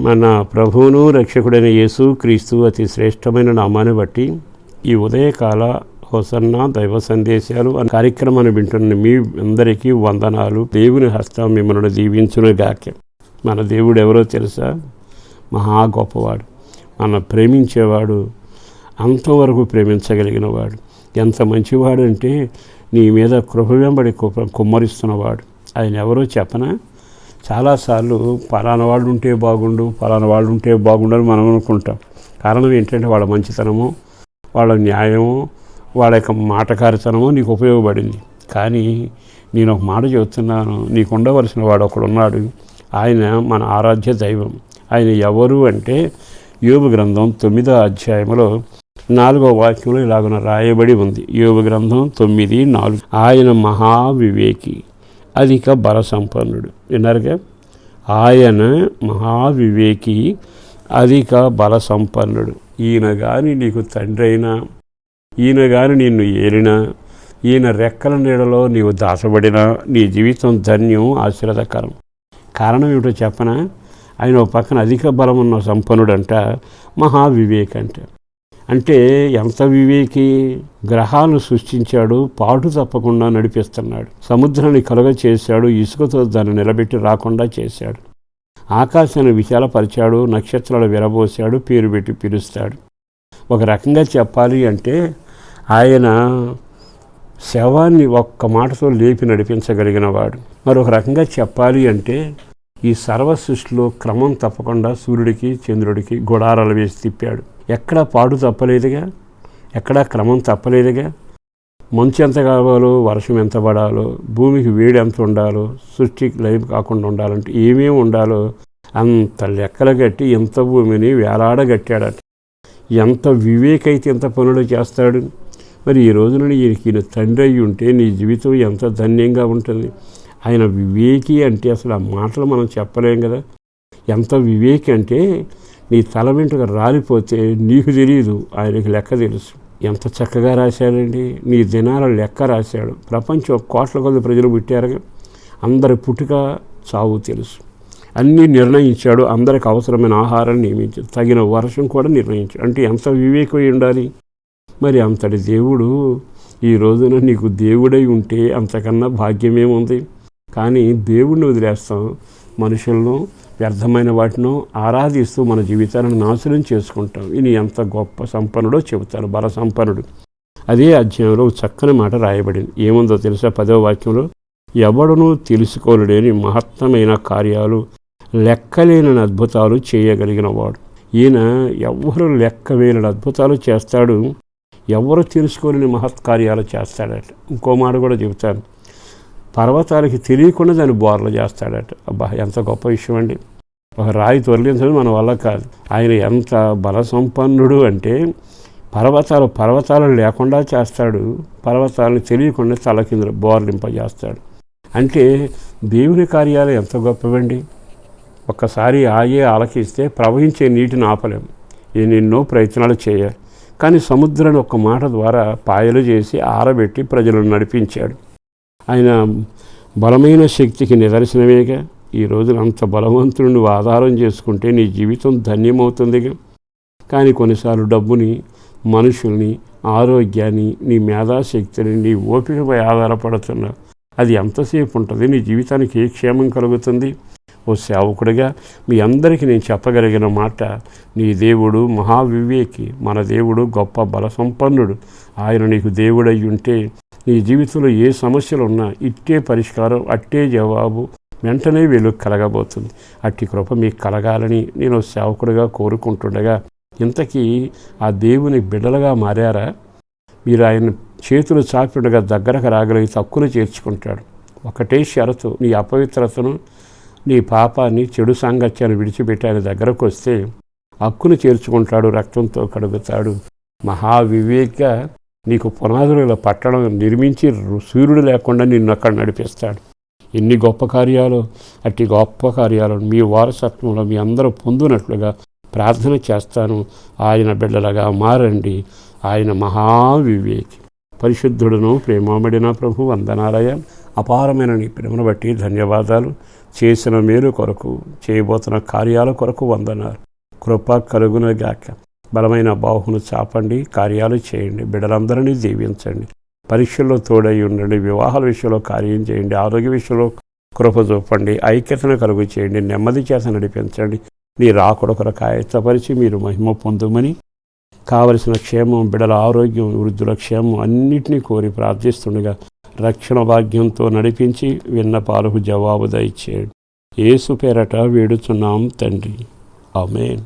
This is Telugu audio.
మన ప్రభువును రక్షకుడైన యేసు క్రీస్తు అతి శ్రేష్టమైన నామాన్ని బట్టి ఈ ఉదయకాల హోసన్న దైవ సందేశాలు అనే కార్యక్రమాన్ని వింటున్న మీ అందరికీ వందనాలు. దేవుని హస్తం మిమ్మల్ని దీవించునుగాక. మన దేవుడు ఎవరో తెలుసా? మహా గొప్పవాడు. మన ప్రేమించేవాడు అంతవరకు ప్రేమించగలిగినవాడు. ఎంత మంచివాడు అంటే నీ మీద కృప వెంబడి కుమ్మరిస్తున్నవాడు. ఆయన ఎవరో చెప్పనా? చాలాసార్లు పలానా వాళ్ళు ఉంటే బాగుండు పలానా వాళ్ళు ఉంటే బాగుండు అని మనం అనుకుంటాం. కారణం ఏంటంటే వాళ్ళ మంచితనము వాళ్ళ న్యాయము వాళ్ళ యొక్క మాటకారితనము నీకు ఉపయోగపడింది. కానీ నేను ఒక మాట చెబుతున్నాను నీకు ఉండవలసిన వాడు ఒకడు ఉన్నాడు. ఆయన మన ఆరాధ్య దైవం. ఆయన ఎవరు అంటే యోగు గ్రంథం తొమ్మిదో అధ్యాయంలో నాలుగో వాక్యంలో ఇలాగున రాయబడి ఉంది. యోగు గ్రంథం తొమ్మిది నాలుగు. ఆయన మహావివేకి. అధిక బల సంపన్నుడు విన్నారుగా? ఆయన మహావివేకి అధిక బల సంపన్నుడు ఈయన కానీ నీకు తండ్రి అయినా ఈయన కానీ నిన్ను ఏలినా ఈయన రెక్కల నీడలో నీవు దాచబడినా నీ జీవితం ధన్యం ఆశీర్వదకరం. కారణం ఏమిటో చెప్పనా? ఆయన ఒక పక్కన అధిక బలం ఉన్న సంపన్నుడంట మహావివేక్ అంటే అంటే ఎంత వివేకి గ్రహాలను సృష్టించాడు పాటు తప్పకుండా నడిపిస్తున్నాడు. సముద్రాన్ని కలుగ చేశాడు ఇసుకతో దాన్ని నిలబెట్టి రాకుండా చేశాడు. ఆకాశాన్ని విశాలపరిచాడు నక్షత్రాలు విరబోసాడు పేరు పెట్టి పిలుస్తాడు. ఒక రకంగా చెప్పాలి అంటే ఆయన శవాన్ని ఒక్క మాటతో లేపి నడిపించగలిగిన వాడు మరొక రకంగా చెప్పాలి అంటే ఈ సర్వ సృష్టిలో క్రమం తప్పకుండా సూర్యుడికి చంద్రుడికి గుడారాలు వేసి తిప్పాడు. ఎక్కడా పాడు తప్పలేదుగా? ఎక్కడా క్రమం తప్పలేదుగా? మంచు ఎంత కావాలో వర్షం ఎంత పడాలో భూమికి వేడి ఎంత ఉండాలో సృష్టికి లైవ్ కాకుండా ఉండాలంటే ఏమేమి ఉండాలో అంత లెక్కలు కట్టి ఎంత భూమిని వేలాడగట్టాడట. ఎంత వివేకైతే ఎంత పనులు చేస్తాడు. మరి ఈ రోజున ఈయనకి ఈయన తండ్రి అయి ఉంటే నీ జీవితం ఎంత ధన్యంగా ఉంటుంది. ఆయన వివేకి అంటే అసలు ఆ మాటలు మనం చెప్పలేం కదా. ఎంత వివేకి అంటే నీ తల వెంట్రుక రాలిపోతే నీకు తెలియదు ఆయనకి లెక్క తెలుసు. ఎంత చక్కగా రాశాడండి. నీ దినాల లెక్క రాశాడు. ప్రపంచం కోట్ల కొద్ది ప్రజలు పుట్టారుగా అందరి పుట్టుక చావు తెలుసు. అన్నీ నిర్ణయించాడు. అందరికి అవసరమైన ఆహారాన్ని నియమించాడు. తగిన వర్షం కూడా నిర్ణయించాడు. అంటే ఎంత వివేకమై ఉండాలి? మరి అంతటి దేవుడు ఈ రోజున నీకు దేవుడై ఉంటే అంతకన్నా భాగ్యమేముంది? కానీ దేవుడిని వదిలేస్తాం. మనుషులను వ్యర్థమైన వాటిను ఆరాధిస్తూ మన జీవితాలను నాశనం చేసుకుంటాం. ఈయన ఎంత గొప్ప సంపన్నుడో చెబుతారు బల సంపన్నుడు. అదే అధ్యాయంలో చక్కని మాట రాయబడింది. ఏముందో తెలుసా? పదవ వాక్యంలో ఎవడునూ తెలుసుకోలేని మహత్తమైన కార్యాలు లెక్కలేని అద్భుతాలు చేయగలిగిన వాడు. ఈయన ఎవరు లెక్క వేలని అద్భుతాలు చేస్తాడు. ఎవరు తెలుసుకోలేని మహత్కార్యాలు చేస్తాడట. ఇంకో మాట కూడా చెబుతాను. పర్వతాలకి తెలియకుండా దాన్ని బోర్లు చేస్తాడట. అబ్బా ఎంత గొప్ప విషయం అండి. ఒక రాయి తొలగించడం మన వల్ల కాదు. ఆయన ఎంత బలసంపన్నుడు అంటే పర్వతాలు పర్వతాలు లేకుండా చేస్తాడు. పర్వతాలను తెలియకుండా తల కింద బోర్లింపజేస్తాడు. అంటే దేవుని కార్యాలు ఎంత గొప్పవండి. ఒక్కసారి ఆగే ఆలకిస్తే ప్రవహించే నీటిని ఆపలేం. ఎన్నెన్నో ప్రయత్నాలు చేయాలి. కానీ సముద్రాన్ని ఒక మాట ద్వారా పాయలు చేసి ఆరబెట్టి ప్రజలను నడిపించాడు. ఆయన బలమైన శక్తికి నిదర్శనమేగా. ఈ రోజున అంత బలవంతుడు నువ్వు ఆధారం చేసుకుంటే నీ జీవితం ధన్యమవుతుందిగా కానీ కొన్నిసార్లు డబ్బుని మనుషుల్ని ఆరోగ్యాన్ని నీ మేధాశక్తిని నీ ఓపికపై ఆధారపడుతున్నావు అది ఎంతసేపు ఉంటుంది? నీ జీవితానికి ఏ క్షేమం కలుగుతుంది? ఓ సేవకుడిగా మీ అందరికీ నేను చెప్పగలిగిన మాట నీ దేవుడు మహావివేకి మన దేవుడు గొప్ప బల సంపన్నుడు ఆయన నీకు దేవుడై ఉంటే నీ జీవితంలో ఏ సమస్యలు ఉన్నా ఇట్టే పరిష్కారం అట్టే జవాబు వెంటనే వీళ్ళు కలగబోతుంది. అట్టి కృప మీకు కలగాలని నేను సేవకుడిగా కోరుకుంటుండగా ఇంతకీ ఆ దేవుని బిడ్డలుగా మారారా? మీరు ఆయన చేతులు చాపిండగా దగ్గరకు రాగలిగి తక్కువ చేర్చుకుంటాడు. ఒకటే షరతు నీ అపవిత్రతను నీ పాపాన్ని చెడు సాంగత్యాన్ని విడిచిపెట్టి ఆయన దగ్గరకు వస్తే హక్కును చేర్చుకుంటాడు రక్తంతో కడుగుతాడు. మహావివేక్గా నీకు పునాదుల పట్టణం నిర్మించి సూర్యుడు లేకుండా నిన్ను అక్కడ నడిపిస్తాడు. ఎన్ని గొప్ప కార్యాలు అట్టి గొప్ప కార్యాలను మీ వారసత్వంలో మీ అందరూ పొందినట్లుగా ప్రార్థన చేస్తాను. ఆయన బిడ్డలుగా మారండి. ఆయన మహావివేకి. పరిశుద్ధుడును ప్రేమామడిన ప్రభు వందనాలయ. అపారమైన నీ ప్రేమను బట్టి ధన్యవాదాలు. చేసిన మేలు కొరకు చేయబోతున్న కార్యాల కొరకు వందనాలు. కృప కలుగునగాక. బలమైన బాహును చాపండి. కార్యాలు చేయండి. బిడ్డలందరినీ దీవించండి. పరీక్షల్లో తోడై ఉండండి వివాహాల విషయంలో కార్యం చేయండి ఆరోగ్య విషయంలో కృప చూపండి ఐక్యతను కలుగు చేయండి నెమ్మది చేత నడిపించండి. నీ రాకుడ కాయత్తపరిచి మీరు మహిమ పొందుమని కావలసిన క్షేమం బిడల ఆరోగ్యం వృద్ధుల క్షేమం అన్నిటినీ కోరి ప్రార్థిస్తుండగా రక్షణ భాగ్యంతో నడిపించి విన్నపాలకు జవాబు దయచేయండి. ఏసు పేరట వేడుచున్నాం తండ్రి. ఆమెన్.